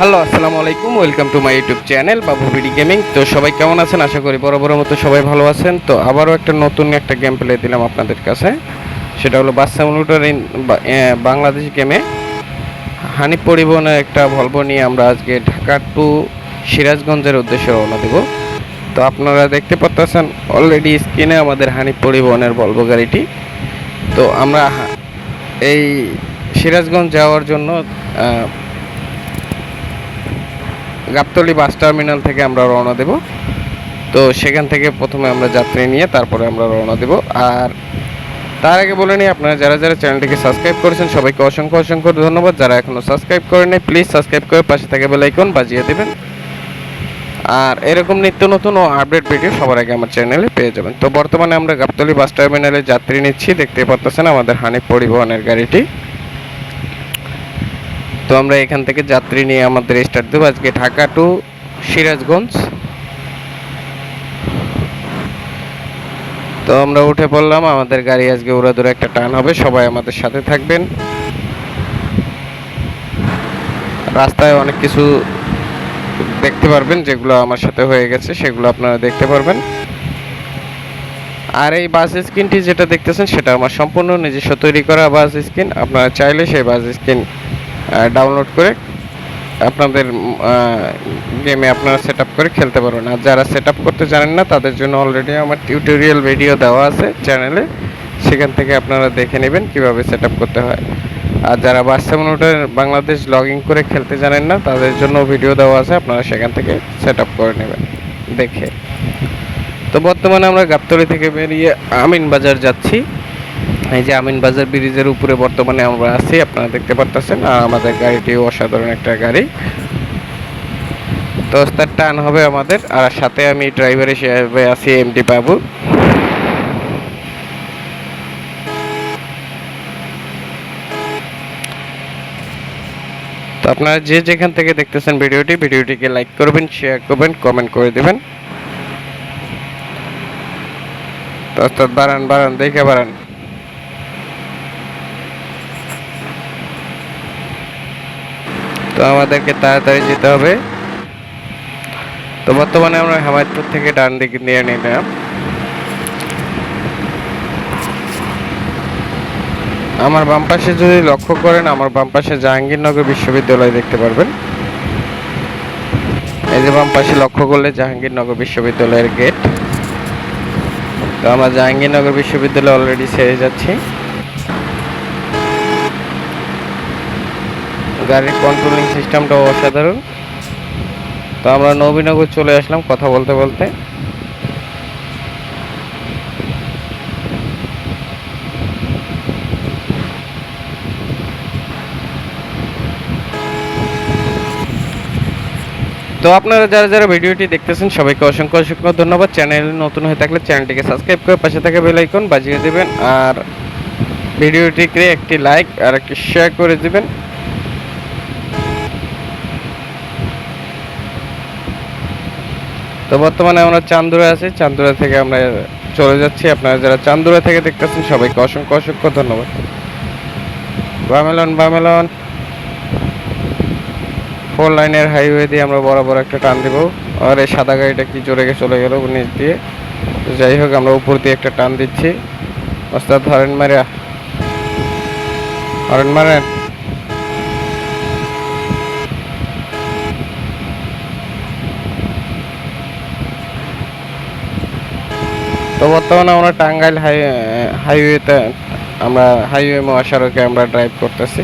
Hello, আসসালামু আলাইকুম, welcome to my YouTube channel Babu BD gaming. তো সবাই কেমন আছেন? আশা করি বড় বড় মতো সবাই ভালো আছেন। তো আবারও একটা নতুন একটা গেম প্লে দিলাম আপনাদের কাছে। সেটা হলো বাস সিমুলেটর ইন বাংলাদেশ গেমে হানিফ পরিবহনের একটা ভলভো নিয়ে আমরা আজকে ঢাকা টু সিরাজগঞ্জের উদ্দেশ্যে রওনা দেব। তো আপনারা দেখতে পাচ্ছেন অলরেডি স্ক্রিনে আমাদের হানিফ পরিবহনের ভলভো গাড়িটি। তো আমরা এই সিরাজগঞ্জ যাওয়ার জন্য গাবতলি বাস টার্মিনাল থেকে আমরা রওনা দেব। তো সেখান থেকে প্রথমে আমরা যাত্রী নিয়ে তারপরে আমরা রওনা দেব। আর তার আগে বলে নিই, আপনারা যারা যারা চ্যানেলটিকে সাবস্ক্রাইব করেছেন, সবাইকে অসংখ্য অসংখ্য ধন্যবাদ। যারা এখনও সাবস্ক্রাইব করেন প্লিজ সাবস্ক্রাইব করে পাশে থেকে বেল আইকন বাজিয়ে দেবেন। আর এরকম নিত্য নতুন ও আপডেট ভিডিও সবার আগে আমার চ্যানেলে পেয়ে যাবেন। তো বর্তমানে আমরা গাবতলি বাস টার্মিনালে যাত্রী নিচ্ছি। দেখতে পাচ্ছেন আমাদের হানিফ পরিবহনের গাড়িটি। তো আমরা এখান থেকে যাত্রী নিয়ে আমাদের স্টার্ট দেবো আজকে ঢাকা টু সিরাজগঞ্জ। তো আমরা উঠে পড়লাম, আমাদের গাড়ি আজকে উড়াদুরা একটা টান হবে, সবাই আমাদের সাথে থাকবেন। রাস্তায় অনেক কিছু দেখতে পারবেন, যেগুলো আমার সাথে হয়ে গেছে, সেগুলো আপনারা দেখতে পারবেন। আর এই বাস স্ক্রিনটি যেটা দেখতেছেন, সেটা আমার সম্পূর্ণ নিজস্ব তৈরি করা বাস স্ক্রিন। আপনারা চাইলে সেই বাস স্ক্রিন ডাউনলোড করে আপনাদের গেমে আপনারা সেট করে খেলতে পারবেন। আর যারা সেট করতে জানেন না, তাদের জন্য অলরেডি আমার টিউটোরিয়াল ভিডিও দেওয়া আছে চ্যানেলে সেখান থেকে আপনারা দেখে নেবেন কীভাবে সেট করতে হয়। আর যারা বাচ্চা বাংলাদেশ লগ ইন করে খেলতে জানেন না, তাদের জন্য ভিডিও দেওয়া আছে, আপনারা সেখান থেকে সেট করে নেবেন, দেখে। তো বর্তমানে আমরা গাবতলি থেকে বেরিয়ে আমিন বাজার যাচ্ছি। এই যে আমিন বাজার ব্রিজের উপরে বর্তমানে আমরা আছি, আপনারা দেখতে পারতেছেন আর আমাদের গাড়িটি অসাধারণ একটা গাড়ি। তো তার টান হবে আমাদের, আর সাথে আমি ড্রাইভার হিসেবে আছি এমডি বাবু। তো আপনারা যে যেখান থেকে দেখতেছেন ভিডিওটি, ভিডিওটিকে লাইক করবেন শেয়ার করবেন কমেন্ট করে দেবেন। তো বাড়ান বাড়ান, দেখে বাড়ান। তো আমাদেরকে তাড়াতাড়ি যেতে হবে। তো বর্তমানে আমরা হেমায়তপুর থেকে ডান দিকে নিয়ে নিলাম। আমার বাম পাশে যদি লক্ষ্য করেন, আমার বাম পাশে জাহাঙ্গীরনগর বিশ্ববিদ্যালয় দেখতে পারবেন। এই যে বাম পাশে লক্ষ্য করলে জাহাঙ্গীরনগর বিশ্ববিদ্যালয়ের গেট। তো আমরা জাহাঙ্গীরনগর বিশ্ববিদ্যালয় অলরেডি ছেড়ে যাচ্ছি। গাড়ির কন্ট্রোলিং সিস্টেমটাও অসাধারণ। তো আমরা নবীনগর চলে আসলাম কথা বলতে বলতে। তো আপনারা যারা যারা ভিডিওটি দেখতেছেন, সবাইকে অসংখ্য অসংখ্য ধন্যবাদ। চ্যানেল নতুন হয়ে থাকলে চ্যানেলটিকে সাবস্ক্রাইব করে পাশে থাকা বেল আইকন বাজিয়ে দেবেন। আর ভিডিওটিকে একটি লাইক আর একটি শেয়ার করে দিবেন। তো বর্তমানে আমরা চান্দুরা আছি। চান্দুরা থেকে আমরা চলে যাচ্ছি। আপনারা যারা চান্দুরা থেকে দেখতেছেন, সবাইকে অসংখ্য অসংখ্য ধন্যবাদ। বামেলন বামেলন। ফোর লাইনের হাইওয়ে দিয়ে আমরা বরাবর একটা টান দিব। আর এই সাদা গাড়িটা কি জোরে চলে গেল নিচ দিয়ে। যাই হোক, আমরা উপর দিয়ে একটা টান দিচ্ছি। ওস্তাদ হরেন মারে হরেন মারেন। তো বর্তমানে আমরা টাঙ্গাইল হাই হাইওয়েতে আমরা হাইওয়ে মহাসড়কে আমরা ড্রাইভ করতেছি।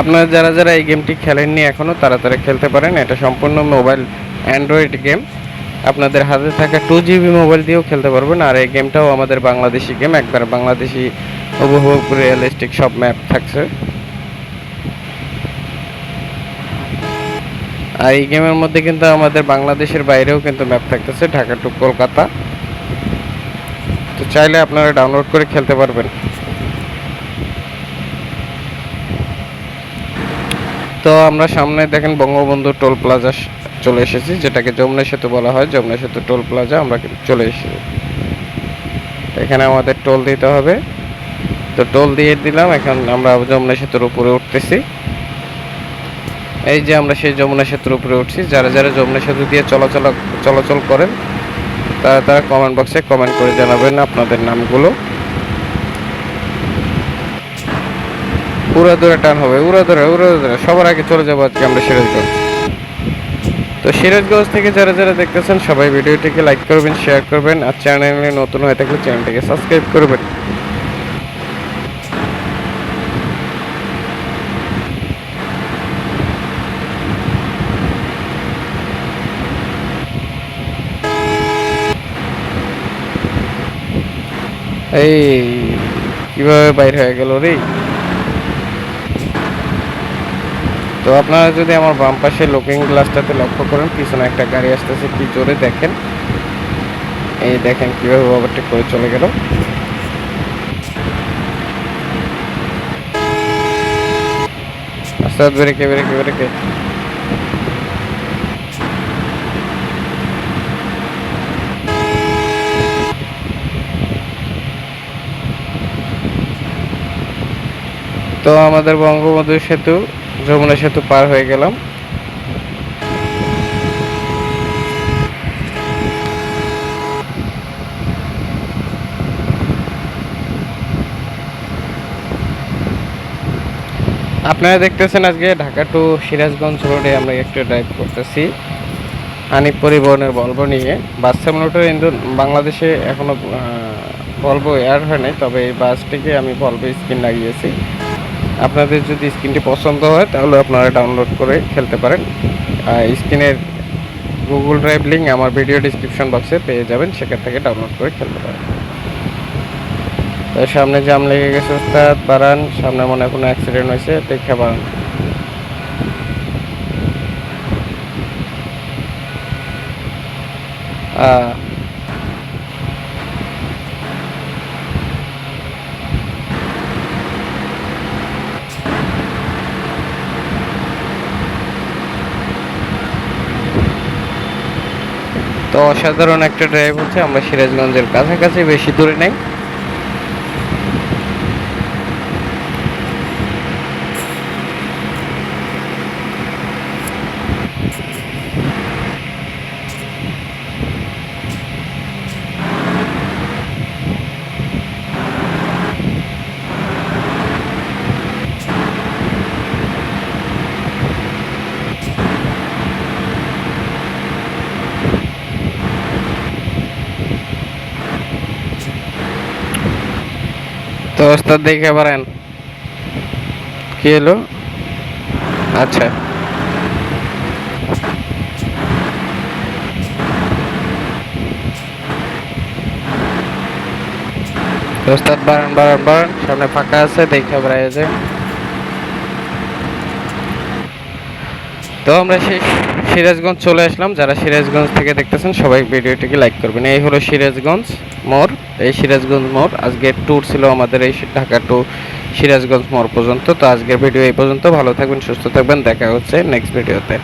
আপনারা যারা যারা এই গেমটি খেলেননি এখনও তারা তারা খেলতে পারেন। এটা সম্পূর্ণ মোবাইল অ্যান্ড্রয়েড গেম আপনাদের হাতে থাকা টু জিবি মোবাইল দিয়েও খেলতে পারবেন। আর এই গেমটাও আমাদের বাংলাদেশি গেম একবার বাংলাদেশি হুবহুব রিয়েলিস্টিক সব ম্যাপ থাকছে। আর এই গেমের মধ্যে কিন্তু আমাদের বাংলাদেশের বাইরেও কিন্তু ম্যাপ থাকতেছে, ঢাকা টু কলকাতা। তো চাইলে আপনারা ডাউনলোড করে খেলতে পারবেন। তো আমরা সামনে দেখেন বঙ্গবন্ধু টোল প্লাজা চলে এসেছি, যেটাকে যমুনা সেতু বলা হয়। যমুনা সেতু টোল প্লাজা, আমরা চলে এসেছি। এখানে আমাদের টোল দিতে হবে। তো টোল দিয়ে দিলাম, এখন আমরা যমুনা সেতুর উপরে উঠতেছি। এই যে আমরা সেই যমুনা সেতুর উপরে উঠছি, যারা যারা যমুনা সেতু দিয়ে চলাচল চলাচল করেন, তারা তারা কমেন্ট বক্সে কমেন্ট করে জানাবেন আপনাদের নামগুলো। উড়া দূরে টান হবে উড়া দূরে উড়া দূরে সবার আগে চলে যাব আজকে আমরা সিরাজগঞ্জ। তো সিরাজগঞ্জ থেকে যারা যারা দেখতেছেন, সবাই ভিডিওটিকে লাইক করবেন শেয়ার করবেন, আর চ্যানেলে নতুন হয়ে থাকলে চ্যানেলটিকে সাবস্ক্রাইব করবেন। এই, কীভাবে বাইর হয়ে গেল রে? তো আপনারা যদি আমার বাম পাশে লুকিং গ্লাসটাতে লক্ষ্য করেন, পিছনে একটা গাড়ি আসতেছে, কি জোরে দেখেন? এই দেখেন কীভাবে ওভারটেক করে চলে গেল। আস্তে আস্তে, বেরেকে বেরেকে বেরেকে। তো আমাদের বঙ্গবন্ধু সেতু, যমুনা সেতু পার হয়ে গেলাম। আপনারা দেখতেছেন আজকে ঢাকা টু সিরাজগঞ্জ রোডে আমরা একটু ড্রাইভ করতেছি, হানিফ পরিবহনের ভলভো নিয়ে। বাস সামনোটার ইন্দু বাংলাদেশে এখনও ভলভো এয়ার হয় নাই, তবে এই বাসটিকে আমি ভলভো স্ক্রিন লাগিয়েছি। আপনাদের যদি স্ক্রিনটি পছন্দ হয়, তাহলে আপনারা ডাউনলোড করে খেলতে পারেন। স্ক্রিনের গুগল ড্রাইভ লিঙ্ক আমার ভিডিও ডিসক্রিপশন বক্সে পেয়ে যাবেন, সেখান থেকে ডাউনলোড করে খেলতে পারেন। তো সামনে জাম লেগে গেছে ওস্তাদ বাড়ান। সামনে মনে কোনো অ্যাক্সিডেন্ট হয়েছে, দেখে বাড়ান। আহ তো অসাধারণ একটা ড্রাইভ হচ্ছে আমরা সিরাজগঞ্জের কাছাকাছি বেশি দূরে নেই। তো ওস্তাদ পারেন। কি এলো আচ্ছা। ওস্তাদ বাড়ান বাড়ান বাড়ান সামনে ফাঁকা আছে, দেখে বেড়াই আছে তো আমরা সেই সিরাজগঞ্জ চলে আসলাম। যারা সিরাজগঞ্জ থেকে দেখতেছেন, সবাই ভিডিওটিকে লাইক করবেন। এই হলো সিরাজগঞ্জ মোড়। এই সিরাজগঞ্জ মোড় আজকের ট্যুর ছিল আমাদের এই ঢাকা টু সিরাজগঞ্জ মোড় পর্যন্ত। তো আজকের ভিডিও এই পর্যন্ত। ভালো থাকবেন, সুস্থ থাকবেন। দেখা হচ্ছে নেক্সট ভিডিওতে